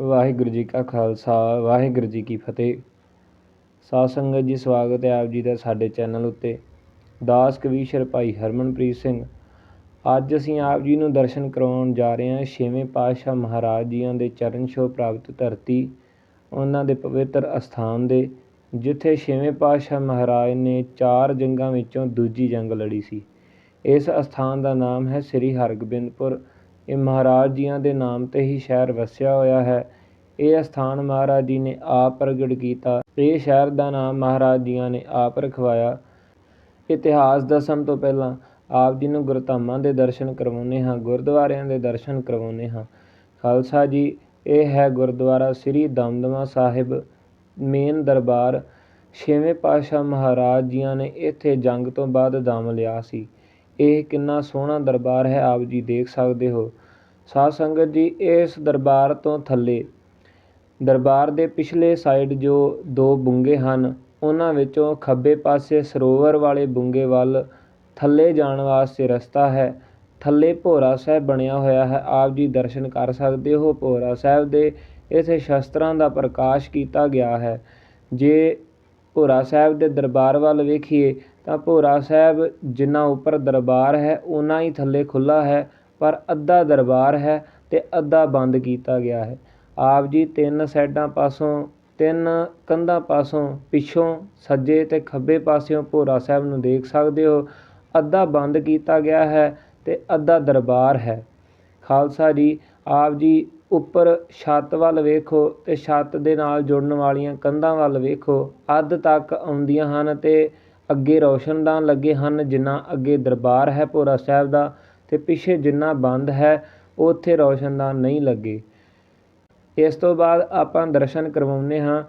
ਵਾਹਿਗੁਰੂ ਜੀ ਕਾ ਖਾਲਸਾ, ਵਾਹਿਗੁਰੂ ਜੀ ਕੀ ਫਤਿਹ। ਸਾਧ ਸੰਗਤ ਜੀ, ਸਵਾਗਤ ਹੈ ਆਪ ਜੀ ਦਾ ਸਾਡੇ ਚੈਨਲ ਉੱਤੇ। ਦਾਸ ਕਵੀਸ਼ਰ ਭਾਈ ਹਰਮਨਪ੍ਰੀਤ ਸਿੰਘ। ਅੱਜ ਅਸੀਂ ਆਪ ਜੀ ਨੂੰ ਦਰਸ਼ਨ ਕਰਵਾਉਣ ਜਾ ਰਹੇ ਹਾਂ ਛੇਵੇਂ ਪਾਤਸ਼ਾਹ ਮਹਾਰਾਜ ਜੀਆਂ ਦੇ ਚਰਨ ਛੋਹ ਪ੍ਰਾਪਤ ਧਰਤੀ, ਉਹਨਾਂ ਦੇ ਪਵਿੱਤਰ ਅਸਥਾਨ ਦੇ, ਜਿੱਥੇ ਛੇਵੇਂ ਪਾਤਸ਼ਾਹ ਮਹਾਰਾਜ ਨੇ ਚਾਰ ਜੰਗਾਂ ਵਿੱਚੋਂ ਦੂਜੀ ਜੰਗ ਲੜੀ ਸੀ। ਇਸ ਅਸਥਾਨ ਦਾ ਨਾਮ ਹੈ ਸ੍ਰੀ ਹਰਗੋਬਿੰਦਪੁਰ ਇਹ ਮਹਾਰਾਜ ਜੀਆਂ ਦੇ ਨਾਮ 'ਤੇ ਹੀ ਸ਼ਹਿਰ ਵਸਿਆ ਹੋਇਆ ਹੈ। ਇਹ ਅਸਥਾਨ ਮਹਾਰਾਜ ਜੀ ਨੇ ਆਪ ਪ੍ਰਗਟ ਕੀਤਾ। ਇਹ ਸ਼ਹਿਰ ਦਾ ਨਾਮ ਮਹਾਰਾਜ ਜੀਆਂ ਨੇ ਆਪ ਰਖਵਾਇਆ। ਇਤਿਹਾਸ ਦੱਸਣ ਤੋਂ ਪਹਿਲਾਂ ਆਪ ਜੀ ਨੂੰ ਗੁਰਧਾਮਾਂ ਦੇ ਦਰਸ਼ਨ ਕਰਵਾਉਂਦੇ ਹਾਂ, ਗੁਰਦੁਆਰਿਆਂ ਦੇ ਦਰਸ਼ਨ ਕਰਵਾਉਂਦੇ ਹਾਂ। ਖਾਲਸਾ ਜੀ, ਇਹ ਹੈ ਗੁਰਦੁਆਰਾ ਸ੍ਰੀ ਦਮਦਮਾ ਸਾਹਿਬ, ਮੇਨ ਦਰਬਾਰ। ਛੇਵੇਂ ਪਾਤਸ਼ਾਹ ਮਹਾਰਾਜ ਜੀਆਂ ਨੇ ਇੱਥੇ ਜੰਗ ਤੋਂ ਬਾਅਦ ਦਮ ਲਿਆ ਸੀ। ਇਹ ਕਿੰਨਾ ਸੋਹਣਾ ਦਰਬਾਰ ਹੈ, ਆਪ ਜੀ ਦੇਖ ਸਕਦੇ ਹੋ। ਸਾਧ ਸੰਗਤ ਜੀ, ਇਸ ਦਰਬਾਰ ਤੋਂ ਥੱਲੇ। ਦਰਬਾਰ ਦੇ ਪਿਛਲੇ ਸਾਈਡ ਜੋ ਦੋ ਬੁੰਗੇ ਹਨ, ਉਹਨਾਂ ਵਿੱਚੋਂ ਖੱਬੇ ਪਾਸੇ ਸਰੋਵਰ ਵਾਲੇ ਬੁੰਗੇ ਵੱਲ ਥੱਲੇ ਜਾਣ ਵਾਸਤੇ ਰਸਤਾ ਹੈ। ਥੱਲੇ ਭੋਰਾ ਸਾਹਿਬ ਬਣਿਆ ਹੋਇਆ ਹੈ। ਆਪ ਜੀ ਦਰਸ਼ਨ ਕਰ ਸਕਦੇ ਹੋ। ਭੋਰਾ ਸਾਹਿਬ ਦੇ ਇਥੇ ਸ਼ਸਤਰਾਂ ਦਾ ਪ੍ਰਕਾਸ਼ ਕੀਤਾ ਗਿਆ ਹੈ। ਜੇ ਭੋਰਾ ਸਾਹਿਬ ਦੇ ਦਰਬਾਰ ਵੱਲ ਵੇਖੀਏ, ਤਾਂ ਭੋਰਾ ਸਾਹਿਬ ਜਿੰਨਾ ਉੱਪਰ ਦਰਬਾਰ ਹੈ, ਓਨਾ ਹੀ ਥੱਲੇ ਖੁੱਲ੍ਹਾ ਹੈ। ਪਰ ਅੱਧਾ ਦਰਬਾਰ ਹੈ ਅਤੇ ਅੱਧਾ ਬੰਦ ਕੀਤਾ ਗਿਆ ਹੈ। ਆਪ ਜੀ ਤਿੰਨ ਸਾਈਡਾਂ ਪਾਸੋਂ, ਤਿੰਨ ਕੰਧਾਂ ਪਾਸੋਂ, ਪਿੱਛੋਂ ਸੱਜੇ ਅਤੇ ਖੱਬੇ ਪਾਸਿਓਂ ਭੋਰਾ ਸਾਹਿਬ ਨੂੰ ਦੇਖ ਸਕਦੇ ਹੋ, ਅੱਧਾ ਬੰਦ ਕੀਤਾ ਗਿਆ ਹੈ ਅਤੇ ਅੱਧਾ ਦਰਬਾਰ ਹੈ। ਖਾਲਸਾ ਜੀ, ਆਪ ਜੀ ਉੱਪਰ ਛੱਤ ਵੱਲ ਵੇਖੋ ਅਤੇ ਛੱਤ ਦੇ ਨਾਲ ਜੁੜਨ ਵਾਲੀਆਂ ਕੰਧਾਂ ਵੱਲ ਵੇਖੋ। ਅੱਧ ਤੱਕ ਆਉਂਦੀਆਂ ਹਨ ਅਤੇ ਅੱਗੇ ਰੌਸ਼ਨਦਾਨ ਲੱਗੇ ਹਨ ਜਿੰਨਾ ਅੱਗੇ ਦਰਬਾਰ ਹੈ ਭੋਰਾ ਸਾਹਿਬ ਦਾ। ਅਤੇ ਪਿੱਛੇ ਜਿੰਨਾ ਬੰਦ ਹੈ ਉੱਥੇ ਰੌਸ਼ਨਦਾਨ ਨਹੀਂ ਲੱਗੇ। ਇਸ ਤੋਂ ਬਾਅਦ ਆਪਾਂ ਦਰਸ਼ਨ ਕਰਵਾਉਂਦੇ ਹਾਂ।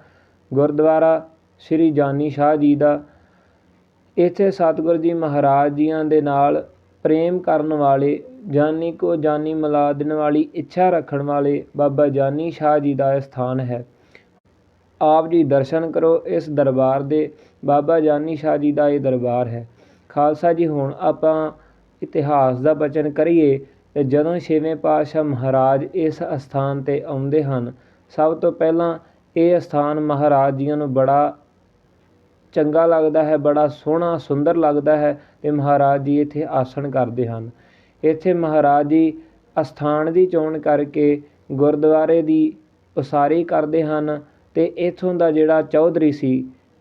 ਗੁਰਦੁਆਰਾ ਸ੍ਰੀ ਜਾਨੀ ਸ਼ਾਹ ਜੀ ਦਾ। ਇੱਥੇ ਸਤਿਗੁਰੂ ਜੀ ਮਹਾਰਾਜ ਜੀਆਂ ਦੇ ਨਾਲ ਪ੍ਰੇਮ ਕਰਨ ਵਾਲੇ, ਜਾਨੀ ਕੋ ਜਾਨੀ ਮਿਲਾ ਦੇਣ ਵਾਲੀ, ਇੱਛਾ ਰੱਖਣ ਵਾਲੇ ਬਾਬਾ ਜਾਨੀ ਸ਼ਾਹ ਜੀ ਦਾ ਇਹ ਸਥਾਨ ਹੈ। ਆਪ ਜੀ ਦਰਸ਼ਨ ਕਰੋ, ਇਸ ਦਰਬਾਰ ਦੇ ਬਾਬਾ ਜਾਨੀ ਸ਼ਾਹ ਜੀ ਦਾ ਇਹ ਦਰਬਾਰ ਹੈ। ਖਾਲਸਾ ਜੀ, ਹੁਣ ਆਪਾਂ ਇਤਿਹਾਸ ਦਾ ਬਚਨ ਕਰੀਏ, ਤੇ ਜਦੋਂ ਛੇਵੇਂ ਪਾਤਸ਼ਾਹ ਮਹਾਰਾਜ ਇਸ ਅਸਥਾਨ ਤੇ ਆਉਂਦੇ ਹਨ, ਸਭ ਤੋਂ ਪਹਿਲਾਂ ਇਹ ਅਸਥਾਨ ਮਹਾਰਾਜ ਜੀਆਂ ਨੂੰ ਬੜਾ ਚੰਗਾ ਲੱਗਦਾ ਹੈ, ਬੜਾ ਸੋਹਣਾ, ਸੁੰਦਰ ਲੱਗਦਾ ਹੈ ਤੇ ਮਹਾਰਾਜ ਜੀ ਇੱਥੇ ਆਸਣ ਕਰਦੇ ਹਨ। ਇੱਥੇ ਮਹਾਰਾਜ ਜੀ ਅਸਥਾਨ ਦੀ ਚੋਣ ਕਰਕੇ ਗੁਰਦੁਆਰੇ ਦੀ ਉਸਾਰੀ ਕਰਦੇ ਹਨ ਤੇ ਇਥੋਂ ਦਾ ਜਿਹੜਾ ਚੌਧਰੀ ਸੀ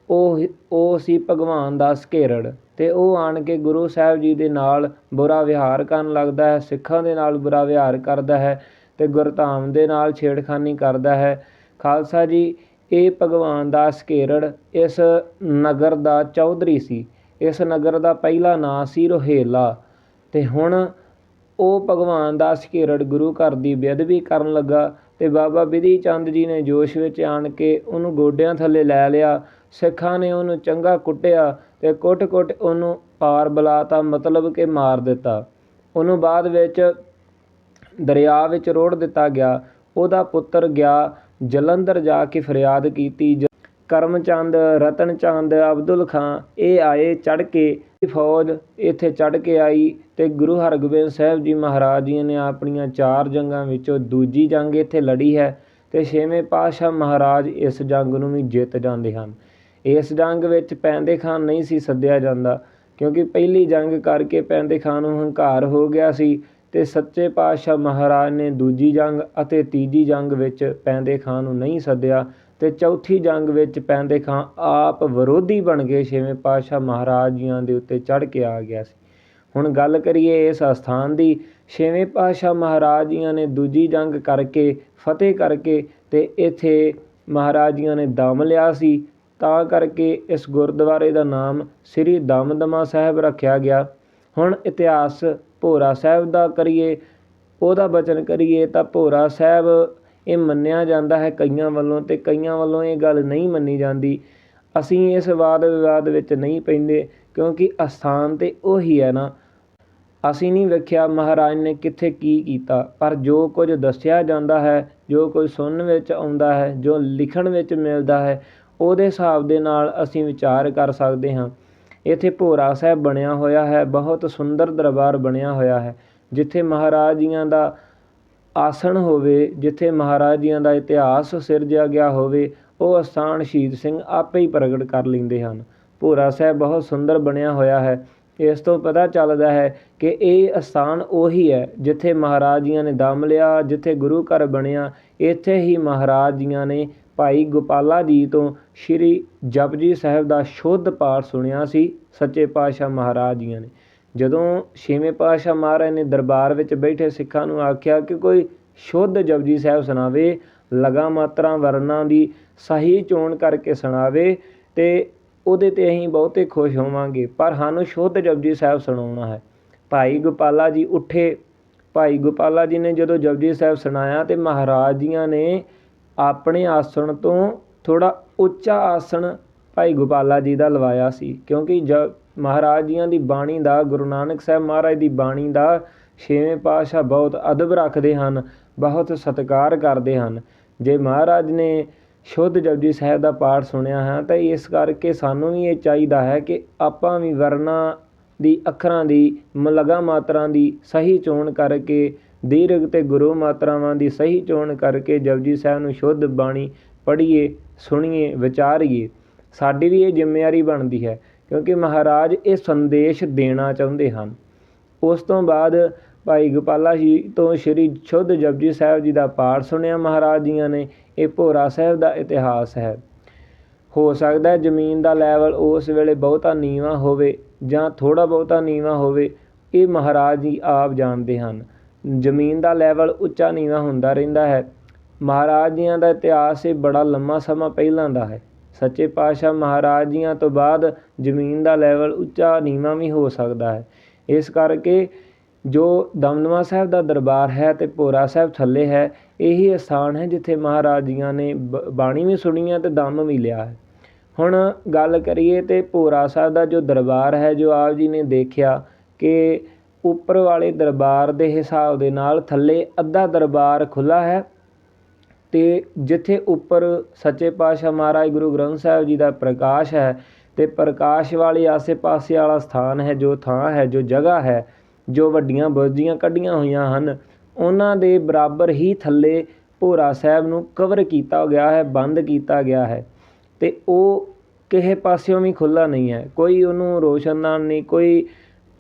ਉਹ ਉਹ ਸੀ ਭਗਵਾਨ ਦਾਸ ਘੇਰੜ ਅਤੇ ਉਹ ਆਣ ਕੇ ਗੁਰੂ ਸਾਹਿਬ ਜੀ ਦੇ ਨਾਲ ਬੁਰਾ ਵਿਹਾਰ ਕਰਨ ਲੱਗਦਾ ਹੈ, ਸਿੱਖਾਂ ਦੇ ਨਾਲ ਬੁਰਾ ਵਿਹਾਰ ਕਰਦਾ ਹੈ ਅਤੇ ਗੁਰਧਾਮ ਦੇ ਨਾਲ ਛੇੜਖਾਨੀ ਕਰਦਾ ਹੈ। ਖਾਲਸਾ ਜੀ, ਇਹ ਭਗਵਾਨ ਦਾਸ ਘੇਰੜ ਇਸ ਨਗਰ ਦਾ ਚੌਧਰੀ ਸੀ। ਇਸ ਨਗਰ ਦਾ ਪਹਿਲਾ ਨਾਂ ਸੀ ਰੋਹੇਲਾ ਅਤੇ ਹੁਣ ਉਹ ਭਗਵਾਨ ਦਾਸ ਘੇਰੜ ਗੁਰੂ ਘਰ ਦੀ ਬੇਅਦਬੀ ਕਰਨ ਲੱਗਾ ਅਤੇ ਬਾਬਾ ਬਿਧੀ ਚੰਦ ਜੀ ਨੇ ਜੋਸ਼ ਵਿੱਚ ਆਣ ਕੇ ਉਹਨੂੰ ਗੋਡਿਆਂ ਥੱਲੇ ਲੈ ਲਿਆ। ਸਿੱਖਾਂ ਨੇ ਉਹਨੂੰ ਚੰਗਾ ਕੁੱਟਿਆ ਤੇ ਕੁੱਟ-ਕੁੱਟ ਉਹਨੂੰ ਪਾਰ ਬੁਲਾਤਾ, ਮਤਲਬ ਕਿ ਮਾਰ ਦਿੱਤਾ। ਉਹਨੂੰ ਬਾਅਦ ਵਿੱਚ ਦਰਿਆ ਵਿੱਚ ਰੋੜ ਦਿੱਤਾ ਗਿਆ। ਉਹਦਾ ਪੁੱਤਰ ਗਿਆ ਜਲੰਧਰ ਜਾ ਕੇ ਫਰਿਆਦ ਕੀਤੀ। ਕਰਮਚੰਦ, ਰਤਨਚੰਦ, ਅਬਦੁਲ ਖਾਂ ਇਹ ਆਏ ਚੜ ਕੇ ਫੌਜ ਇੱਥੇ ਚੜ ਕੇ ਆਈ ਤੇ ਗੁਰੂ ਹਰਗੋਬਿੰਦ ਸਾਹਿਬ ਜੀ ਮਹਾਰਾਜ ਜੀ ਨੇ ਆਪਣੀਆਂ ਚਾਰ ਜੰਗਾਂ ਵਿੱਚੋਂ ਦੂਜੀ ਜੰਗ ਇੱਥੇ ਲੜੀ ਹੈ ਤੇ ਛੇਵੇਂ ਪਾਤਸ਼ਾਹ ਮਹਾਰਾਜ ਇਸ ਜੰਗ ਨੂੰ ਵੀ ਜਿੱਤ ਜਾਂਦੇ ਹਨ। ਇਸ ਜੰਗ ਵਿੱਚ ਪੈਂਦੇ ਖਾਨ ਨਹੀਂ ਸੀ ਸੱਦਿਆ ਜਾਂਦਾ, ਕਿਉਂਕਿ ਪਹਿਲੀ ਜੰਗ ਕਰਕੇ ਪੈਂਦੇ ਖਾਨ ਨੂੰ ਹੰਕਾਰ ਹੋ ਗਿਆ ਸੀ ਤੇ ਸੱਚੇ ਪਾਤਸ਼ਾਹ ਮਹਾਰਾਜ ਨੇ ਦੂਜੀ ਜੰਗ ਅਤੇ ਤੀਜੀ ਜੰਗ ਵਿੱਚ ਪੈਂਦੇ ਖਾਨ ਨੂੰ ਨਹੀਂ ਸੱਦਿਆ ਤੇ ਚੌਥੀ ਜੰਗ ਵਿੱਚ ਪੈਂਦੇ ਖਾਨ ਆਪ ਵਿਰੋਧੀ ਬਣ ਕੇ ਛੇਵੇਂ ਪਾਤਸ਼ਾਹ ਮਹਾਰਾਜ ਜੀਆਂ ਦੇ ਉੱਤੇ ਚੜ ਕੇ ਆ ਗਿਆ ਸੀ। ਹੁਣ ਗੱਲ ਕਰੀਏ ਇਸ ਅਸਥਾਨ ਦੀ, ਛੇਵੇਂ ਪਾਤਸ਼ਾਹ ਮਹਾਰਾਜ ਜੀਆਂ ਨੇ ਦੂਜੀ ਜੰਗ ਕਰਕੇ, ਫਤਿਹ ਕਰਕੇ ਤੇ ਇੱਥੇ ਮਹਾਰਾਜ ਜੀਆਂ ਨੇ ਦਮ ਲਿਆ ਸੀ ਤਾਂ ਕਰਕੇ ਇਸ ਗੁਰਦੁਆਰੇ ਦਾ ਨਾਮ ਸ੍ਰੀ ਦਮਦਮਾ ਸਾਹਿਬ ਰੱਖਿਆ ਗਿਆ। ਹੁਣ ਇਤਿਹਾਸ ਭੋਰਾ ਸਾਹਿਬ ਦਾ ਕਰੀਏ, ਉਹਦਾ ਬਚਨ ਕਰੀਏ ਤਾਂ ਭੋਰਾ ਸਾਹਿਬ ਇਹ ਮੰਨਿਆ ਜਾਂਦਾ ਹੈ ਕਈਆਂ ਵੱਲੋਂ ਅਤੇ ਕਈਆਂ ਵੱਲੋਂ ਇਹ ਗੱਲ ਨਹੀਂ ਮੰਨੀ ਜਾਂਦੀ। ਅਸੀਂ ਇਸ ਵਾਦ ਵਿਵਾਦ ਵਿੱਚ ਨਹੀਂ ਪੈਂਦੇ ਕਿਉਂਕਿ ਅਸਥਾਨ ਤੇ ਉਹੀ ਹੈ ਨਾ। ਅਸੀਂ ਨਹੀਂ ਵੇਖਿਆ ਮਹਾਰਾਜ ਨੇ ਕਿੱਥੇ ਕੀ ਕੀਤਾ, ਪਰ ਜੋ ਕੁਝ ਦੱਸਿਆ ਜਾਂਦਾ ਹੈ, ਜੋ ਕੁਝ ਸੁਣਨ ਵਿੱਚ ਆਉਂਦਾ ਹੈ, ਜੋ ਲਿਖਣ ਵਿੱਚ ਮਿਲਦਾ ਹੈ ਉਹਦੇ ਹਿਸਾਬ ਦੇ ਨਾਲ ਅਸੀਂ ਵਿਚਾਰ ਕਰ ਸਕਦੇ ਹਾਂ। ਇੱਥੇ ਭੋਰਾ ਸਾਹਿਬ ਬਣਿਆ ਹੋਇਆ ਹੈ, ਬਹੁਤ ਸੁੰਦਰ ਦਰਬਾਰ ਬਣਿਆ ਹੋਇਆ ਹੈ, ਜਿੱਥੇ ਮਹਾਰਾਜ ਜੀਆਂ ਦਾ ਆਸਣ ਹੋਵੇ, ਜਿੱਥੇ ਮਹਾਰਾਜ ਜੀਆਂ ਦਾ ਇਤਿਹਾਸ ਸਿਰਜਿਆ ਗਿਆ ਹੋਵੇ, ਉਹ ਅਸਥਾਨ ਸ਼ਹੀਦ ਸਿੰਘ ਆਪੇ ਹੀ ਪ੍ਰਗਟ ਕਰ ਲੈਂਦੇ ਹਨ। ਭੋਰਾ ਸਾਹਿਬ ਬਹੁਤ ਸੁੰਦਰ ਬਣਿਆ ਹੋਇਆ ਹੈ। ਇਸ ਤੋਂ ਪਤਾ ਚੱਲਦਾ ਹੈ ਕਿ ਇਹ ਅਸਥਾਨ ਉਹੀ ਹੈ, ਜਿੱਥੇ ਮਹਾਰਾਜ ਜੀਆਂ ਨੇ ਦਮ ਲਿਆ, ਜਿੱਥੇ ਗੁਰੂ ਘਰ ਬਣਿਆ, ਇੱਥੇ ਹੀ ਮਹਾਰਾਜ ਜੀਆਂ ਨੇ ਭਾਈ ਗੋਪਾਲਾ ਜੀ ਤੋਂ ਸ਼੍ਰੀ ਜਪਜੀ ਸਾਹਿਬ ਦਾ ਸ਼ੁੱਧ ਪਾਠ ਸੁਣਿਆ ਸੀ ਸੱਚੇ ਪਾਤਸ਼ਾਹ ਮਹਾਰਾਜ ਜੀਆਂ ਨੇ। ਜਦੋਂ ਛੇਵੇਂ ਪਾਤਸ਼ਾਹ ਮਹਾਰਾਜ ਨੇ ਦਰਬਾਰ ਵਿੱਚ ਬੈਠੇ ਸਿੱਖਾਂ ਨੂੰ ਆਖਿਆ ਕਿ ਕੋਈ ਸ਼ੁੱਧ ਜਪਜੀ ਸਾਹਿਬ ਸੁਣਾਵੇ, ਲਗਾ ਮਾਤਰਾ ਵਰਨਾਂ ਦੀ ਸਹੀ ਚੋਣ ਕਰਕੇ ਸੁਣਾਵੇ ਤੇ ਉਹਦੇ ਤੇ ਅਸੀਂ ਬਹੁਤੇ ਖੁਸ਼ ਹੋਵਾਂਗੇ, ਪਰ ਸਾਨੂੰ ਸ਼ੁੱਧ ਜਪਜੀ ਸਾਹਿਬ ਸੁਣਾਉਣਾ ਹੈ। ਭਾਈ ਗੋਪਾਲਾ ਜੀ ਉੱਠੇ। ਭਾਈ ਗੋਪਾਲਾ ਜੀ ਨੇ ਜਦੋਂ ਜਪਜੀ ਸਾਹਿਬ ਸੁਣਾਇਆ ਤੇ ਮਹਾਰਾਜ ਜੀਆਂ ਨੇ ਆਪਣੇ ਆਸਣ ਤੋਂ ਥੋੜ੍ਹਾ ਉੱਚਾ ਆਸਣ ਭਾਈ ਗੋਪਾਲਾ ਜੀ ਦਾ ਲਵਾਇਆ ਸੀ, ਕਿਉਂਕਿ ਜ ਮਹਾਰਾਜ ਜੀਆਂ ਦੀ ਬਾਣੀ ਦਾ, ਗੁਰੂ ਨਾਨਕ ਸਾਹਿਬ ਮਹਾਰਾਜ ਦੀ ਬਾਣੀ ਦਾ ਛੇਵੇਂ ਪਾਤਸ਼ਾਹ ਬਹੁਤ ਅਦਬ ਰੱਖਦੇ ਹਨ, ਬਹੁਤ ਸਤਿਕਾਰ ਕਰਦੇ ਹਨ। ਜੇ ਮਹਾਰਾਜ ਨੇ ਸ਼ੁੱਧ ਜਪਜੀ ਸਾਹਿਬ ਦਾ ਪਾਠ ਸੁਣਿਆ ਹੈ, ਤਾਂ ਇਸ ਕਰਕੇ ਸਾਨੂੰ ਵੀ ਇਹ ਚਾਹੀਦਾ ਹੈ ਕਿ ਆਪਾਂ ਵੀ ਵਰਨਾ ਦੀ ਅੱਖਰਾਂ ਦੀ ਲਗਾ ਮਾਤਰਾ ਦੀ ਸਹੀ ਚੋਣ ਕਰਕੇ ਦੀਰਘ ਤੇ ਗੁਰੂ ਮਾਤਰਾਵਾਂ ਦੀ ਸਹੀ ਚੋਣ ਕਰਕੇ ਜਪਜੀ ਸਾਹਿਬ ਨੂੰ ਸ਼ੁੱਧ ਬਾਣੀ ਪੜ੍ਹੀਏ, ਸੁਣੀਏ, ਵਿਚਾਰੀਏ। ਸਾਡੀ ਵੀ ਇਹ ਜ਼ਿੰਮੇਵਾਰੀ ਬਣਦੀ ਹੈ, ਕਿਉਂਕਿ ਮਹਾਰਾਜ ਇਹ ਸੰਦੇਸ਼ ਦੇਣਾ ਚਾਹੁੰਦੇ ਹਨ। ਉਸ ਤੋਂ ਬਾਅਦ ਭਾਈ ਗੋਪਾਲਾ ਜੀ ਤੋਂ ਸ਼੍ਰੀ ਸ਼ੁੱਧ ਜਪਜੀ ਸਾਹਿਬ ਜੀ ਦਾ ਪਾਠ ਸੁਣਿਆ ਮਹਾਰਾਜ ਜੀਆਂ ਨੇ, ਇਹ ਭੋਰਾ ਸਾਹਿਬ ਦਾ ਇਤਿਹਾਸ ਹੈ। ਹੋ ਸਕਦਾ ਹੈ ਜ਼ਮੀਨ ਦਾ ਲੈਵਲ ਉਸ ਵੇਲੇ ਬਹੁਤਾ ਨੀਵਾਂ ਹੋਵੇ ਜਾਂ ਥੋੜਾ ਬਹੁਤਾ ਨੀਵਾਂ ਹੋਵੇ, ਇਹ ਮਹਾਰਾਜ ਜੀ ਆਪ ਜਾਣਦੇ ਹਨ। ਜ਼ਮੀਨ ਦਾ ਲੈਵਲ ਉੱਚਾ ਨੀਵਾਂ ਹੁੰਦਾ ਰਹਿੰਦਾ ਹੈ। ਮਹਾਰਾਜ ਜੀਆਂ ਦਾ ਇਤਿਹਾਸ ਇਹ ਬੜਾ ਲੰਮਾ ਸਮਾਂ ਪਹਿਲਾਂ ਦਾ ਹੈ। ਸੱਚੇ ਪਾਤਸ਼ਾਹ ਮਹਾਰਾਜ ਜੀਆਂ ਤੋਂ ਬਾਅਦ ਜ਼ਮੀਨ ਦਾ ਲੈਵਲ ਉੱਚਾ ਨੀਵਾਂ ਵੀ ਹੋ ਸਕਦਾ ਹੈ। ਇਸ ਕਰਕੇ ਜੋ ਦਮਦਮਾ ਸਾਹਿਬ ਦਾ ਦਰਬਾਰ ਹੈ ਅਤੇ ਭੋਰਾ ਸਾਹਿਬ ਥੱਲੇ ਹੈ, ਇਹੀ ਅਸਥਾਨ ਹੈ ਜਿੱਥੇ ਮਹਾਰਾਜ ਜੀਆਂ ਨੇ ਬ, ਬਾਣੀ ਵੀ ਸੁਣੀ ਹੈ ਅਤੇ ਦਮ ਵੀ ਲਿਆ ਹੈ। ਹੁਣ ਗੱਲ ਕਰੀਏ ਤਾਂ ਭੋਰਾ ਸਾਹਿਬ ਦਾ ਜੋ ਦਰਬਾਰ ਹੈ, ਜੋ ਆਪ ਜੀ ਨੇ ਦੇਖਿਆ ਕਿ ਉੱਪਰ ਵਾਲੇ ਦਰਬਾਰ ਦੇ ਹਿਸਾਬ ਦੇ ਨਾਲ ਥੱਲੇ ਅੱਧਾ ਦਰਬਾਰ ਖੁੱਲ੍ਹਾ ਹੈ ਅਤੇ ਜਿੱਥੇ ਉੱਪਰ ਸੱਚੇ ਪਾਤਸ਼ਾਹ ਮਹਾਰਾਜ ਗੁਰੂ ਗ੍ਰੰਥ ਸਾਹਿਬ ਜੀ ਦਾ ਪ੍ਰਕਾਸ਼ ਹੈ ਅਤੇ ਪ੍ਰਕਾਸ਼ ਵਾਲੇ ਆਸੇ-ਪਾਸੇ ਵਾਲਾ ਸਥਾਨ ਹੈ, ਜੋ ਥਾਂ ਹੈ, ਜੋ ਜਗ੍ਹਾ ਹੈ, ਜੋ ਵੱਡੀਆਂ ਬੁਰਜੀਆਂ ਕੱਢੀਆਂ ਹੋਈਆਂ ਹਨ, ਉਹਨਾਂ ਦੇ ਬਰਾਬਰ ਹੀ ਥੱਲੇ ਭੋਰਾ ਸਾਹਿਬ ਨੂੰ ਕਵਰ ਕੀਤਾ ਗਿਆ ਹੈ, ਬੰਦ ਕੀਤਾ ਗਿਆ ਹੈ ਅਤੇ ਉਹ ਕਿਸੇ ਪਾਸਿਓਂ ਵੀ ਖੁੱਲ੍ਹਾ ਨਹੀਂ ਹੈ, ਕੋਈ ਉਹਨੂੰ ਰੋਸ਼ਨਦਾਨ ਨਹੀਂ ਕੋਈ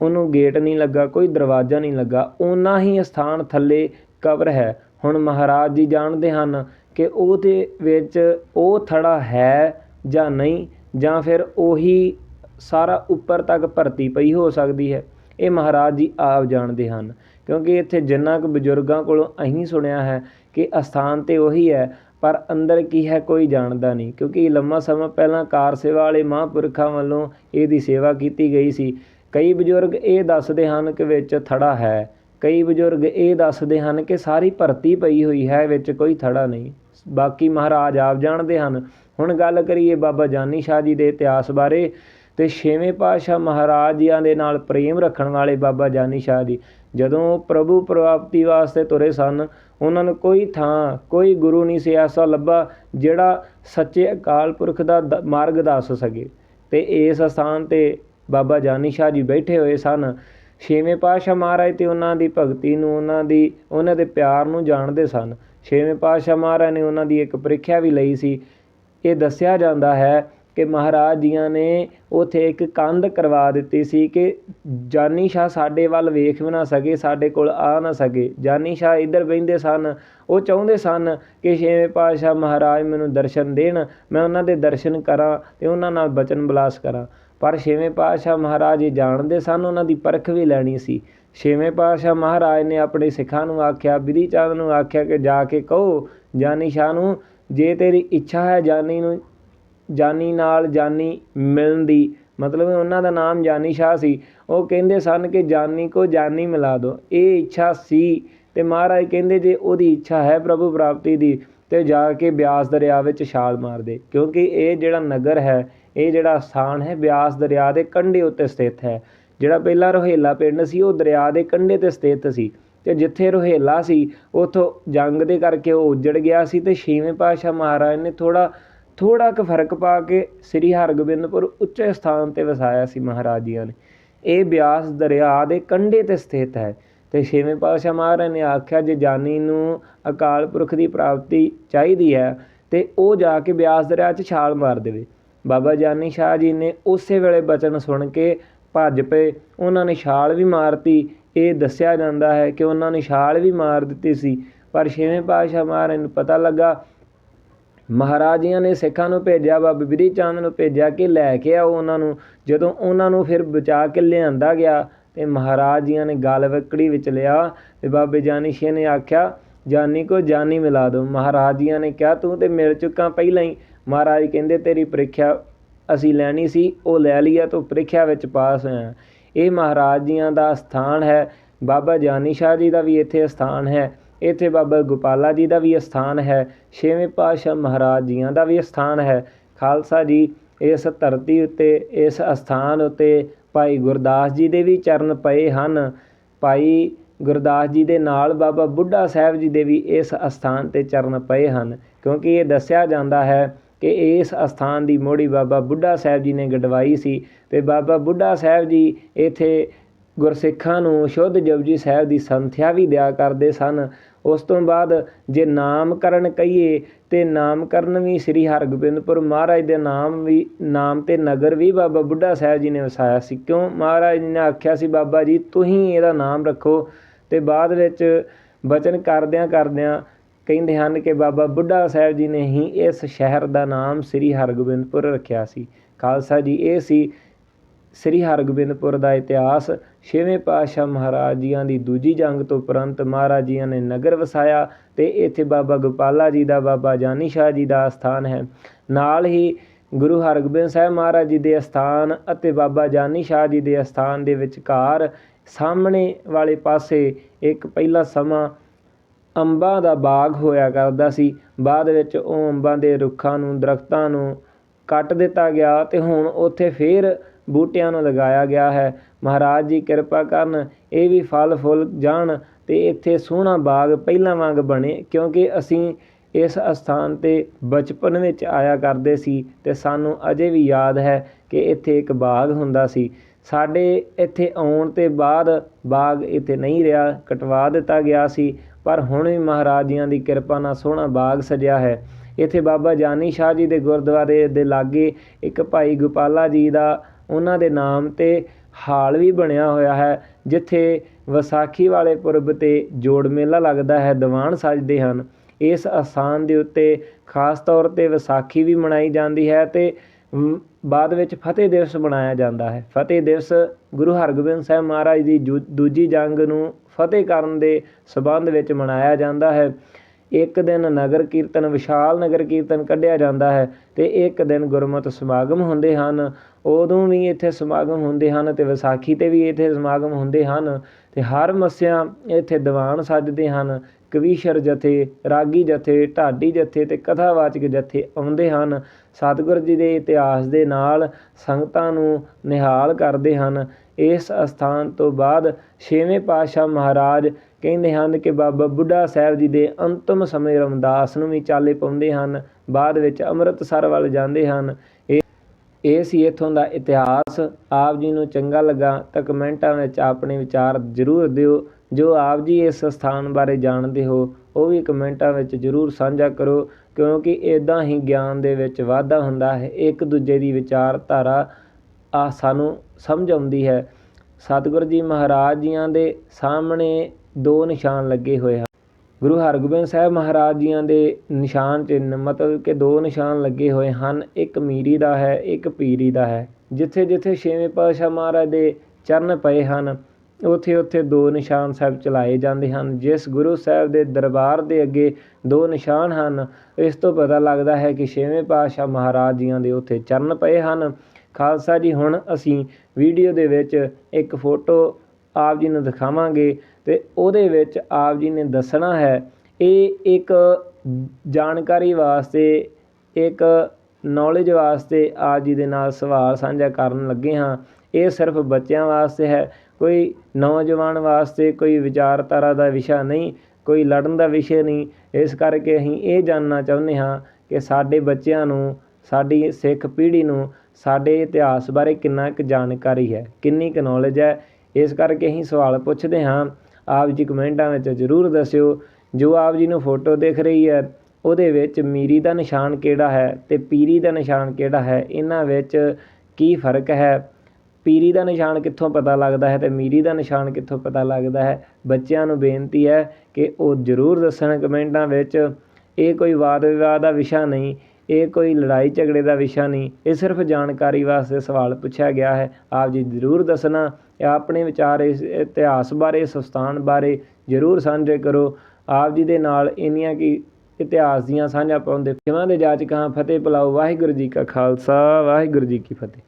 ਉਹਨੂੰ ਗੇਟ ਨਹੀਂ ਲੱਗਾ, ਕੋਈ ਦਰਵਾਜ਼ਾ ਨਹੀਂ ਲੱਗਾ, ਓਨਾ ਹੀ ਅਸਥਾਨ ਥੱਲੇ ਕਵਰ ਹੈ। ਹੁਣ ਮਹਾਰਾਜ ਜੀ ਜਾਣਦੇ ਹਨ ਕਿ ਉਹਦੇ ਵਿੱਚ ਉਹ ਥੜਾ ਹੈ ਜਾਂ ਨਹੀਂ, ਜਾਂ ਫਿਰ ਉਹੀ ਸਾਰਾ ਉੱਪਰ ਤੱਕ ਭਰਤੀ ਪਈ ਹੋ ਸਕਦੀ ਹੈ। ਇਹ ਮਹਾਰਾਜ ਜੀ ਆਪ ਜਾਣਦੇ ਹਨ, ਕਿਉਂਕਿ ਇੱਥੇ ਜਿੰਨਾ ਕੁ ਬਜ਼ੁਰਗਾਂ ਕੋਲੋਂ ਅਸੀਂ ਸੁਣਿਆ ਹੈ ਕਿ ਅਸਥਾਨ ਤੇ ਉਹੀ ਹੈ, ਪਰ ਅੰਦਰ ਕੀ ਹੈ ਕੋਈ ਜਾਣਦਾ ਨਹੀਂ, ਕਿਉਂਕਿ ਲੰਮਾ ਸਮਾਂ ਪਹਿਲਾਂ ਕਾਰ ਸੇਵਾ ਵਾਲੇ ਮਹਾਂਪੁਰਖਾਂ ਵੱਲੋਂ ਇਹਦੀ ਸੇਵਾ ਕੀਤੀ ਗਈ ਸੀ। ਕਈ ਬਜ਼ੁਰਗ ਇਹ ਦੱਸਦੇ ਹਨ ਕਿ ਵਿੱਚ ਥੜਾ ਹੈ। ਕਈ ਬਜ਼ੁਰਗ ਇਹ ਦੱਸਦੇ ਹਨ ਕਿ ਸਾਰੀ ਭਰਤੀ ਪਈ ਹੋਈ ਹੈ, ਵਿੱਚ ਕੋਈ ਥੜਾ ਨਹੀਂ। ਬਾਕੀ ਮਹਾਰਾਜ ਆਪ ਜਾਣਦੇ ਹਨ। ਹੁਣ ਗੱਲ ਕਰੀਏ ਬਾਬਾ ਜਾਨੀ ਸ਼ਾਹ ਜੀ ਦੇ ਇਤਿਹਾਸ ਬਾਰੇ, ਤੇ ਛੇਵੇਂ ਪਾਤਸ਼ਾਹ ਮਹਾਰਾਜ ਜੀਆਂ ਦੇ ਨਾਲ ਪ੍ਰੇਮ ਰੱਖਣ ਵਾਲੇ ਬਾਬਾ ਜਾਨੀ ਸ਼ਾਹ ਜੀ, ਜਦੋਂ ਪ੍ਰਭੂ ਪ੍ਰਾਪਤੀ ਵਾਸਤੇ ਤੁਰੇ ਸਨ, ਉਹਨਾਂ ਨੂੰ ਕੋਈ ਥਾਂ, ਕੋਈ ਗੁਰੂ ਨਹੀਂ ਸੀ ਐਸਾ ਲੱਭਾ ਜਿਹੜਾ ਸੱਚੇ ਅਕਾਲ ਪੁਰਖ ਦਾ, ਮਾਰਗ ਦੱਸ ਸਕੇ। ਤੇ ਇਸ ਸਥਾਨ ਤੇ ਬਾਬਾ ਜਾਨੀ ਸ਼ਾਹ ਜੀ ਬੈਠੇ ਹੋਏ ਸਨ। ਛੇਵੇਂ ਪਾਤਸ਼ਾਹ ਮਹਾਰਾਜ ਤੇ ਉਹਨਾਂ ਦੀ ਭਗਤੀ ਨੂੰ ਉਹਨਾਂ ਦੀ, ਉਹਨਾਂ ਦੇ ਪਿਆਰ ਨੂੰ ਜਾਣਦੇ ਸਨ। ਛੇਵੇਂ ਪਾਤਸ਼ਾਹ ਮਹਾਰਾਜ ਨੇ ਉਹਨਾਂ ਦੀ ਇੱਕ ਪ੍ਰੀਖਿਆ ਵੀ ਲਈ ਸੀ। ਇਹ ਦੱਸਿਆ ਜਾਂਦਾ ਹੈ ਕਿ ਮਹਾਰਾਜ ਜੀਆਂ ਨੇ ਉੱਥੇ ਇੱਕ ਕੰਧ ਕਰਵਾ ਦਿੱਤੀ ਸੀ ਕਿ ਜਾਨੀ ਸ਼ਾਹ ਸਾਡੇ ਵੱਲ ਵੇਖ ਵੀ ਨਾ ਸਕੇ, ਸਾਡੇ ਕੋਲ ਆ ਨਾ ਸਕੇ। ਜਾਨੀ ਸ਼ਾਹ ਇੱਧਰ ਬੈਠਦੇ ਸਨ, ਉਹ ਚਾਹੁੰਦੇ ਸਨ ਕਿ ਛੇਵੇਂ ਪਾਤਸ਼ਾਹ ਮਹਾਰਾਜ ਮੈਨੂੰ ਦਰਸ਼ਨ ਦੇਣ, ਮੈਂ ਉਹਨਾਂ ਦੇ ਦਰਸ਼ਨ ਕਰਾਂ ਤੇ ਉਹਨਾਂ ਨਾਲ ਬਚਨ ਬਲਾਸ ਕਰਾਂ। ਪਰ ਛੇਵੇਂ ਪਾਤਸ਼ਾਹ ਮਹਾਰਾਜ ਜੀ ਜਾਣਦੇ ਸਨ, ਉਹਨਾਂ ਦੀ ਪਰਖ ਵੀ ਲੈਣੀ ਸੀ। ਛੇਵੇਂ ਪਾਤਸ਼ਾਹ ਮਹਾਰਾਜ ਨੇ ਆਪਣੇ ਸਿੱਖਾਂ ਨੂੰ ਆਖਿਆ, ਬਿਧੀ ਚੰਦ ਨੂੰ ਆਖਿਆ ਕਿ ਜਾ ਕੇ ਕਹੋ, ਜਾਨੀ ਸ਼ਾਹ ਨੂੰ, ਜੇ ਤੇਰੀ ਇੱਛਾ ਹੈ ਜਾਨੀ ਨੂੰ, ਜਾਨੀ ਨਾਲ ਜਾਨੀ ਮਿਲਣ ਦੀ, ਮਤਲਬ ਉਹਨਾਂ ਦਾ ਨਾਮ ਜਾਨੀ ਸ਼ਾਹ ਸੀ। ਉਹ ਕਹਿੰਦੇ ਸਨ ਕਿ ਜਾਨੀ ਕੋ ਜਾਨੀ ਮਿਲਾ ਦੋ। ਇਹ ਇੱਛਾ ਸੀ ਤੇ ਮਹਾਰਾਜ ਕਹਿੰਦੇ ਜੇ ਉਹਦੀ ਇੱਛਾ ਹੈ ਪ੍ਰਭੂ ਪ੍ਰਾਪਤੀ ਦੀ, ਤੇ ਜਾ ਕੇ ਬਿਆਸ ਦਰਿਆ ਵਿੱਚ ਛਾਲ ਮਾਰ ਦੇ। ਕਿਉਂਕਿ ਇਹ ਜਿਹੜਾ ਨਗਰ ਹੈ ਇਹ ਜਿਹੜਾ ਸਥਾਨ ਹੈ ਬਿਆਸ ਦਰਿਆ ਦੇ ਕੰਢੇ ਉੱਤੇ ਸਥਿਤ ਹੈ। ਜਿਹੜਾ ਪਹਿਲਾਂ ਰੋਹੇਲਾ ਪਿੰਡ ਸੀ, ਉਹ ਦਰਿਆ ਦੇ ਕੰਢੇ ਤੇ ਸਥਿਤ ਸੀ ਤੇ ਜਿੱਥੇ ਰੋਹੇਲਾ ਸੀ, ਉਥੋਂ ਜੰਗ ਦੇ ਕਰਕੇ ਉਹ ਉੱਜੜ ਗਿਆ ਸੀ ਤੇ ਛੇਵੇਂ ਪਾਤਸ਼ਾਹ ਮਹਾਰਾਜ ਨੇ ਥੋੜਾ ਥੋੜਾ ਕੁ ਫ਼ਰਕ ਪਾ ਕੇ ਸ੍ਰੀ ਹਰਗੋਬਿੰਦਪੁਰ ਉੱਚੇ ਸਥਾਨ ਤੇ ਵਸਾਇਆ ਸੀ ਮਹਾਰਾਜ ਜੀਆਂ ਨੇ। ਇਹ ਬਿਆਸ ਦਰਿਆ ਦੇ ਕੰਢੇ ਤੇ ਸਥਿਤ ਹੈ ਤੇ ਛੇਵੇਂ ਪਾਤਸ਼ਾਹ ਮਹਾਰਾਜ ਨੇ ਆਖਿਆ, ਜੇ ਜਾਨੀ ਨੂੰ ਅਕਾਲ ਪੁਰਖ ਦੀ ਪ੍ਰਾਪਤੀ ਚਾਹੀਦੀ ਹੈ ਤੇ ਉਹ ਜਾ ਕੇ ਬਿਆਸ ਦਰਿਆ 'ਚ ਛਾਲ ਮਾਰ ਦੇਵੇ। ਬਾਬਾ ਜਾਨੀ ਸ਼ਾਹ ਜੀ ਨੇ ਉਸੇ ਵੇਲੇ ਬਚਨ ਸੁਣ ਕੇ ਭੱਜ ਪਏ। ਉਹਨਾਂ ਨੇ ਛਾਲ ਵੀ ਮਾਰਤੀ। ਇਹ ਦੱਸਿਆ ਜਾਂਦਾ ਹੈ ਕਿ ਉਹਨਾਂ ਨੇ ਛਾਲ ਵੀ ਮਾਰ ਦਿੱਤੀ ਸੀ। ਪਰ ਛੇਵੇਂ ਪਾਤਸ਼ਾਹ ਮਹਾਰਾਜ ਨੂੰ ਪਤਾ ਲੱਗਾ, ਮਹਾਰਾਜਿਆਂ ਨੇ ਸਿੱਖਾਂ ਨੂੰ ਭੇਜਿਆ, ਬਾਬਾ ਬਿਧੀ ਚੰਦ ਨੂੰ ਭੇਜਿਆ ਕਿ ਲੈ ਕੇ ਆਓ ਉਹਨਾਂ ਨੂੰ। ਜਦੋਂ ਉਹਨਾਂ ਨੂੰ ਫਿਰ ਬਚਾ ਕੇ ਲਿਆਂਦਾ ਗਿਆ, ਤੇ ਮਹਾਰਾਜ ਜੀਆਂ ਨੇ ਗਲ ਵਕੜੀ ਵਿੱਚ ਲਿਆ ਤੇ ਬਾਬੇ ਜਾਨੀ ਸ਼ੇ ਨੇ ਆਖਿਆ, ਜਾਨੀ ਕੋ ਜਾਨੀ ਮਿਲਾ ਦੋ। ਮਹਾਰਾਜ ਜੀਆਂ ਨੇ ਕਿਹਾ, ਤੂੰ ਤੇ ਮਿਲ ਚੁੱਕਾ ਪਹਿਲਾਂ ਹੀ। ਮਹਾਰਾਜ ਕਹਿੰਦੇ, ਤੇਰੀ ਪ੍ਰੀਖਿਆ ਅਸੀਂ ਲੈਣੀ ਸੀ, ਉਹ ਲੈ ਲਈ ਆ, ਤੂੰ ਪ੍ਰੀਖਿਆ ਵਿੱਚ ਪਾਸ ਹੋਇਆ ਇਹ ਮਹਾਰਾਜ ਜੀਆਂ ਦਾ ਸਥਾਨ ਹੈ। ਬਾਬਾ ਜਾਨੀ ਸ਼ਾਹ ਜੀ ਦਾ ਵੀ ਇੱਥੇ ਸਥਾਨ ਹੈ। ਇੱਥੇ ਬਾਬਾ ਗੋਪਾਲਾ ਜੀ ਦਾ ਵੀ ਸਥਾਨ ਹੈ। ਛੇਵੇਂ ਪਾਤਸ਼ਾਹ ਮਹਾਰਾਜ ਜੀਆਂ ਦਾ ਵੀ ਸਥਾਨ ਹੈ। ਖਾਲਸਾ ਜੀ, ਇਸ ਧਰਤੀ ਉੱਤੇ, ਇਸ ਅਸਥਾਨ ਉੱਤੇ ਭਾਈ ਗੁਰਦਾਸ ਜੀ ਦੇ ਵੀ ਚਰਨ ਪਏ ਹਨ। ਭਾਈ ਗੁਰਦਾਸ ਜੀ ਦੇ ਨਾਲ ਬਾਬਾ ਬੁੱਢਾ ਸਾਹਿਬ ਜੀ ਦੇ ਵੀ ਇਸ ਅਸਥਾਨ ਤੇ ਚਰਨ ਪਏ ਹਨ। ਕਿਉਂਕਿ ਇਹ ਦੱਸਿਆ ਜਾਂਦਾ ਹੈ ਕਿ ਇਸ ਅਸਥਾਨ ਦੀ ਮੋੜੀ ਬਾਬਾ ਬੁੱਢਾ ਸਾਹਿਬ ਜੀ ਨੇ ਗਡਵਾਈ ਸੀ ਤੇ ਬਾਬਾ ਬੁੱਢਾ ਸਾਹਿਬ ਜੀ ਇੱਥੇ ਗੁਰਸਿੱਖਾਂ ਨੂੰ ਸ਼ੁੱਧ ਜਪਜੀ ਸਾਹਿਬ ਦੀ ਸੰਥਿਆ ਵੀ ਦਿਆ ਕਰਦੇ ਸਨ। ਉਸ ਤੋਂ ਬਾਅਦ ਜੇ ਨਾਮਕਰਨ ਕਹੀਏ ਤੇ ਨਾਮਕਰਨ ਵੀ ਸ੍ਰੀ ਹਰਗੋਬਿੰਦਪੁਰ ਮਹਾਰਾਜ ਦੇ ਨਾਮ ਵੀ, ਨਾਮ ਤੇ ਨਗਰ ਵੀ ਬਾਬਾ ਬੁੱਢਾ ਸਾਹਿਬ ਜੀ ਨੇ ਵਸਾਇਆ ਸੀ। ਕਿਉਂ? ਮਹਾਰਾਜ ਨੇ ਆਖਿਆ ਸੀ, ਬਾਬਾ ਜੀ, ਤੁਸੀਂ ਇਹਦਾ ਨਾਮ ਰੱਖੋ। ਤੇ ਬਾਅਦ ਵਿੱਚ ਬਚਨ ਕਰਦਿਆਂ ਕਰਦਿਆਂ ਕਹਿੰਦੇ ਹਨ ਕਿ ਬਾਬਾ ਬੁੱਢਾ ਸਾਹਿਬ ਜੀ ਨੇ ਹੀ ਇਸ ਸ਼ਹਿਰ ਦਾ ਨਾਮ ਸ੍ਰੀ ਹਰਗੋਬਿੰਦਪੁਰ ਰੱਖਿਆ ਸੀ। ਖਾਲਸਾ ਜੀ, ਇਹ ਸੀ ਸ੍ਰੀ ਹਰਗੋਬਿੰਦਪੁਰ ਦਾ ਇਤਿਹਾਸ। ਛੇਵੇਂ ਪਾਤਸ਼ਾਹ ਮਹਾਰਾਜ ਜੀਆਂ ਦੀ ਦੂਜੀ ਜੰਗ ਤੋਂ ਉਪਰੰਤ ਮਹਾਰਾਜ ਜੀਆਂ ਨੇ ਨਗਰ ਵਸਾਇਆ ਤੇ ਇੱਥੇ ਬਾਬਾ ਗੋਪਾਲਾ ਜੀ ਦਾ, ਬਾਬਾ ਜਾਨੀ ਸ਼ਾਹ ਜੀ ਦਾ ਸਥਾਨ ਹੈ। ਨਾਲ ਹੀ ਗੁਰੂ ਹਰਗੋਬਿੰਦ ਸਾਹਿਬ ਮਹਾਰਾਜ ਜੀ ਦੇ ਸਥਾਨ ਅਤੇ ਬਾਬਾ ਜਾਨੀ ਸ਼ਾਹ ਜੀ ਦੇ ਸਥਾਨ ਦੇ ਵਿਚਕਾਰ ਸਾਹਮਣੇ ਵਾਲੇ ਪਾਸੇ ਇੱਕ ਪਹਿਲਾ ਸਮਾਂ ਅੰਬਾਂ ਦਾ ਬਾਗ ਹੋਇਆ ਕਰਦਾ ਸੀ। ਬਾਅਦ ਵਿੱਚ ਉਹ ਅੰਬਾਂ ਦੇ ਰੁੱਖਾਂ ਨੂੰ, ਦਰਖਤਾਂ ਨੂੰ ਕੱਟ ਦਿੱਤਾ ਗਿਆ ਅਤੇ ਹੁਣ ਉੱਥੇ ਫਿਰ ਬੂਟਿਆਂ ਨੂੰ ਲਗਾਇਆ ਗਿਆ ਹੈ। ਮਹਾਰਾਜ ਜੀ ਕਿਰਪਾ ਕਰਨ, ਇਹ ਵੀ ਫਲ, ਫੁੱਲ ਜਾਣ ਅਤੇ ਇੱਥੇ ਸੋਹਣਾ ਬਾਗ ਪਹਿਲਾਂ ਵਾਂਗ ਬਣੇ, ਕਿਉਂਕਿ ਅਸੀਂ ਇਸ ਅਸਥਾਨ ਤੇ ਬਚਪਨ ਵਿੱਚ ਆਇਆ ਕਰਦੇ ਸੀ ਅਤੇ ਸਾਨੂੰ ਅਜੇ ਵੀ ਯਾਦ ਹੈ ਕਿ ਇੱਥੇ ਇੱਕ ਬਾਗ ਹੁੰਦਾ ਸੀ। ਸਾਡੇ ਇੱਥੇ ਆਉਣ ਤੋਂ ਬਾਅਦ ਬਾਗ ਇੱਥੇ ਨਹੀਂ ਰਿਹਾ, ਕਟਵਾ ਦਿੱਤਾ ਗਿਆ ਸੀ। ਪਰ ਹੁਣ ਵੀ ਮਹਾਰਾਜਿਆਂ ਦੀ ਕਿਰਪਾ ਨਾਲ ਸੋਹਣਾ ਬਾਗ ਸਜਿਆ ਹੈ। ਇੱਥੇ ਬਾਬਾ ਜਾਨੀ ਸ਼ਾਹ ਜੀ ਦੇ ਗੁਰਦੁਆਰੇ ਦੇ ਲਾਗੇ ਇੱਕ ਭਾਈ ਗੋਪਾਲਾ ਜੀ ਦਾ ਉਹਨਾਂ ਦੇ ਨਾਮ ਤੇ ਹਾਲ ਵੀ ਬਣਿਆ ਹੋਇਆ ਹੈ, ਜਿੱਥੇ ਵਿਸਾਖੀ ਵਾਲੇ ਪੁਰਬ ਤੇ ਜੋੜ ਮੇਲਾ ਲੱਗਦਾ ਹੈ, ਦੀਵਾਨ ਸਜਦੇ ਹਨ। ਇਸ ਅਸਥਾਨ ਦੇ ਉੱਤੇ ਖਾਸ ਤੌਰ ਤੇ ਵਿਸਾਖੀ ਵੀ ਮਨਾਈ ਜਾਂਦੀ ਹੈ ਤੇ ਬਾਅਦ ਵਿੱਚ ਫਤਿਹ ਦਿਵਸ ਮਨਾਇਆ ਜਾਂਦਾ ਹੈ। ਫਤਿਹ ਦਿਵਸ ਗੁਰੂ ਹਰਗੋਬਿੰਦ ਸਾਹਿਬ ਮਹਾਰਾਜ ਦੀ ਜੂ- ਦੂਜੀ ਜੰਗ ਨੂੰ ਫਤਿਹ ਕਰਨ ਦੇ ਸੰਬੰਧ ਵਿੱਚ ਮਨਾਇਆ ਜਾਂਦਾ ਹੈ। ਇੱਕ ਦਿਨ ਨਗਰ ਕੀਰਤਨ, ਵਿਸ਼ਾਲ ਨਗਰ ਕੀਰਤਨ ਕੱਢਿਆ ਜਾਂਦਾ ਹੈ ਅਤੇ ਇੱਕ ਦਿਨ ਗੁਰਮਤਿ ਸਮਾਗਮ ਹੁੰਦੇ ਹਨ। ਉਦੋਂ ਵੀ ਇੱਥੇ ਸਮਾਗਮ ਹੁੰਦੇ ਹਨ ਅਤੇ ਵਿਸਾਖੀ ਤੇ ਵੀ ਇੱਥੇ ਸਮਾਗਮ ਹੁੰਦੇ ਹਨ ਅਤੇ ਹਰ ਮੱਸਿਆ ਇੱਥੇ ਦੀਵਾਨ ਸੱਜਦੇ ਹਨ। ਕਵੀਸ਼ਰ ਜਥੇ, ਰਾਗੀ ਜਥੇ, ਢਾਡੀ ਜਥੇ ਅਤੇ ਕਥਾਵਾਚਕ ਜਥੇ ਆਉਂਦੇ ਹਨ। ਸਤਿਗੁਰ ਜੀ ਦੇ ਇਤਿਹਾਸ ਦੇ ਨਾਲ ਸੰਗਤਾਂ ਨੂੰ ਨਿਹਾਲ ਕਰਦੇ ਹਨ। ਇਸ ਅਸਥਾਨ ਤੋਂ ਬਾਅਦ ਛੇਵੇਂ ਪਾਤਸ਼ਾਹ ਮਹਾਰਾਜ ਕਹਿੰਦੇ ਹਨ ਕਿ ਬਾਬਾ ਬੁੱਢਾ ਸਾਹਿਬ ਜੀ ਦੇ ਅੰਤਮ ਸਮੇਂ ਰਮਦਾਸ ਨੂੰ ਵੀ ਚਾਲੇ ਪਾਉਂਦੇ ਹਨ, ਬਾਅਦ ਵਿੱਚ ਅੰਮ੍ਰਿਤਸਰ ਵੱਲ ਜਾਂਦੇ ਹਨ। ਇਹ ਇਹ ਸੀ ਇੱਥੋਂ ਦਾ ਇਤਿਹਾਸ। ਆਪ ਜੀ ਨੂੰ ਚੰਗਾ ਲੱਗਾ ਤਾਂ ਕਮੈਂਟਾਂ ਵਿੱਚ ਆਪਣੇ ਵਿਚਾਰ ਜ਼ਰੂਰ ਦਿਓ। ਜੋ ਆਪ ਜੀ ਇਸ ਸਥਾਨ ਬਾਰੇ ਜਾਣਦੇ ਹੋ, ਉਹ ਵੀ ਕਮੈਂਟਾਂ ਵਿੱਚ ਜ਼ਰੂਰ ਸਾਂਝਾ ਕਰੋ, ਕਿਉਂਕਿ ਇਦਾਂ ਹੀ ਗਿਆਨ ਦੇ ਵਿੱਚ ਵਾਧਾ ਹੁੰਦਾ ਹੈ। ਇੱਕ ਦੂਜੇ ਦੀ ਵਿਚਾਰਧਾਰਾ ਆ ਸਾਨੂੰ ਸਮਝ ਆਉਂਦੀ ਹੈ। ਸਤਿਗੁਰੂ ਜੀ ਮਹਾਰਾਜ ਜੀਆਂ ਦੇ ਸਾਹਮਣੇ ਦੋ ਨਿਸ਼ਾਨ ਲੱਗੇ ਹੋਏ ਹਨ। ਗੁਰੂ ਹਰਗੋਬਿੰਦ ਸਾਹਿਬ ਮਹਾਰਾਜ ਜੀਆਂ ਦੇ ਨਿਸ਼ਾਨ ਚਿੰਨ੍ਹ, ਮਤਲਬ ਕਿ ਦੋ ਨਿਸ਼ਾਨ ਲੱਗੇ ਹੋਏ ਹਨ। ਇੱਕ ਮੀਰੀ ਦਾ ਹੈ, ਇੱਕ ਪੀਰੀ ਦਾ ਹੈ। ਜਿੱਥੇ ਜਿੱਥੇ ਛੇਵੇਂ ਪਾਤਸ਼ਾਹ ਮਹਾਰਾਜ ਦੇ ਚਰਨ ਪਏ ਹਨ, ਉੱਥੇ ਉੱਥੇ ਦੋ ਨਿਸ਼ਾਨ ਸਾਹਿਬ ਚਲਾਏ ਜਾਂਦੇ ਹਨ। ਜਿਸ ਗੁਰੂ ਸਾਹਿਬ ਦੇ ਦਰਬਾਰ ਦੇ ਅੱਗੇ ਦੋ ਨਿਸ਼ਾਨ ਹਨ, ਇਸ ਤੋਂ ਪਤਾ ਲੱਗਦਾ ਹੈ ਕਿ ਛੇਵੇਂ ਪਾਤਸ਼ਾਹ ਮਹਾਰਾਜ ਜੀਆਂ ਦੇ ਉੱਥੇ ਚਰਨ ਪਏ ਹਨ। ਖਾਲਸਾ ਜੀ, ਹੁਣ ਅਸੀਂ ਵੀਡੀਓ ਦੇ ਵਿੱਚ ਇੱਕ ਫੋਟੋ ਆਪ ਜੀ ਨੂੰ ਦਿਖਾਵਾਂਗੇ ਤੇ ਉਹਦੇ ਵਿੱਚ ਆਪ ਜੀ ਨੇ ਦੱਸਣਾ ਹੈ, ਇਹ ਇੱਕ ਜਾਣਕਾਰੀ ਵਾਸਤੇ, ਇੱਕ ਨੌਲੇਜ ਵਾਸਤੇ ਆਪ ਜੀ ਦੇ ਨਾਲ ਸਵਾਲ ਸਾਂਝਾ ਕਰਨ ਲੱਗੇ ਹਾਂ। ਇਹ ਸਿਰਫ ਬੱਚਿਆਂ ਵਾਸਤੇ ਹੈ, ਕੋਈ ਨੌਜਵਾਨ ਵਾਸਤੇ ਕੋਈ ਵਿਚਾਰਧਾਰਾ ਦਾ ਵਿਸ਼ਾ ਨਹੀਂ, ਕੋਈ ਲੜਨ ਦਾ ਵਿਸ਼ੇ ਨਹੀਂ। ਇਸ ਕਰਕੇ ਅਸੀਂ ਇਹ ਜਾਣਨਾ ਚਾਹੁੰਦੇ ਹਾਂ ਕਿ ਸਾਡੇ ਬੱਚਿਆਂ ਨੂੰ, ਸਾਡੀ ਸਿੱਖ ਪੀੜ੍ਹੀ ਨੂੰ ਸਾਡੇ ਇਤਿਹਾਸ ਬਾਰੇ ਕਿੰਨਾ ਕੁ ਜਾਣਕਾਰੀ ਹੈ, ਕਿੰਨੀ ਕੁ ਨੌਲੇਜ ਹੈ? ਇਸ ਕਰਕੇ ਅਸੀਂ ਸਵਾਲ ਪੁੱਛਦੇ ਹਾਂ। ਆਪ ਜੀ ਕਮੈਂਟਾਂ ਵਿੱਚ ਜ਼ਰੂਰ ਦੱਸਿਓ, ਜੋ ਆਪ ਜੀ ਨੂੰ ਫੋਟੋ ਦਿਖ ਰਹੀ ਹੈ, ਉਹਦੇ ਵਿੱਚ ਮੀਰੀ ਦਾ ਨਿਸ਼ਾਨ ਕਿਹੜਾ ਹੈ ਅਤੇ ਪੀਰੀ ਦਾ ਨਿਸ਼ਾਨ ਕਿਹੜਾ ਹੈ? ਇਹਨਾਂ ਵਿੱਚ ਕੀ ਫ਼ਰਕ ਹੈ? ਪੀਰੀ ਦਾ ਨਿਸ਼ਾਨ ਕਿੱਥੋਂ ਪਤਾ ਲੱਗਦਾ ਹੈ ਅਤੇ ਮੀਰੀ ਦਾ ਨਿਸ਼ਾਨ ਕਿੱਥੋਂ ਪਤਾ ਲੱਗਦਾ ਹੈ? ਬੱਚਿਆਂ ਨੂੰ ਬੇਨਤੀ ਹੈ ਕਿ ਉਹ ਜ਼ਰੂਰ ਦੱਸਣ ਕਮੈਂਟਾਂ ਵਿੱਚ। ਇਹ ਕੋਈ ਵਾਦ ਵਿਵਾਦ ਦਾ ਵਿਸ਼ਾ ਨਹੀਂ। ਇਹ ਕੋਈ ਲੜਾਈ ਝਗੜੇ ਦਾ ਵਿਸ਼ਾ ਨਹੀਂ। ਇਹ ਸਿਰਫ ਜਾਣਕਾਰੀ ਵਾਸਤੇ ਸਵਾਲ ਪੁੱਛਿਆ ਗਿਆ ਹੈ। ਆਪ ਜੀ ਜ਼ਰੂਰ ਦੱਸਣਾ। ਆਪਣੇ ਵਿਚਾਰ ਇਸ ਇਤਿਹਾਸ ਬਾਰੇ, ਸੰਸਥਾਨ ਬਾਰੇ ਜ਼ਰੂਰ ਸਾਂਝੇ ਕਰੋ। ਆਪ ਜੀ ਦੇ ਨਾਲ ਇੰਨੀਆਂ ਕੀ ਇਤਿਹਾਸ ਦੀਆਂ ਸਾਂਝਾ ਪਾਉਂਦੇ ਫਿਲਮਾਂ ਦੇ ਜਾਚਕਾਂ, ਫਤਿਹ ਪਲਾਓ ਵਾਹਿਗੁਰੂ ਜੀ ਕਾ ਖਾਲਸਾ, ਵਾਹਿਗੁਰੂ ਜੀ ਕੀ ਫਤਿਹ।